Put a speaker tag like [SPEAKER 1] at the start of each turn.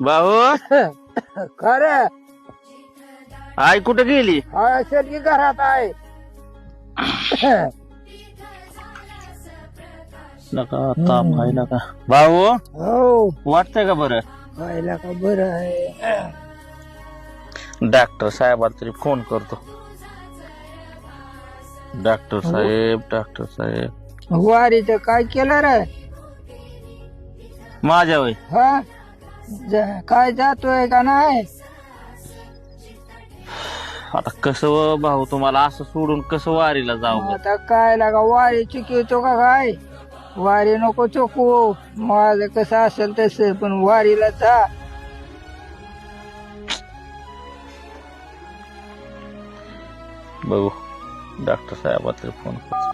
[SPEAKER 1] भाऊ
[SPEAKER 2] खरं.
[SPEAKER 1] आई कुठे गेली?
[SPEAKER 2] असेल की घरात आहे.
[SPEAKER 1] नका ताप आहे नका. भाऊ
[SPEAKER 2] हो.
[SPEAKER 1] वाटतंय का बरं?
[SPEAKER 2] व्हायला का बरं आहे?
[SPEAKER 1] डॉक्टर साहेबाला तरी फोन करतो. डॉक्टर साहेब डॉक्टर साहेब.
[SPEAKER 2] वारीचं काय केलं रे?
[SPEAKER 1] माझ्या वय.
[SPEAKER 2] हा? जा- काय जातोय का नाही?
[SPEAKER 1] आता कसं व भाऊ तुम्हाला असं सोडून कसं वारीला जाऊ
[SPEAKER 2] आता काय लागा वारी चुकवतो का काय? वारी नको चुकवू माझं कसं असेल तसं पण वारीला जा.
[SPEAKER 1] बघू. डॉक्टर साहेबाला तरी फोन करतो.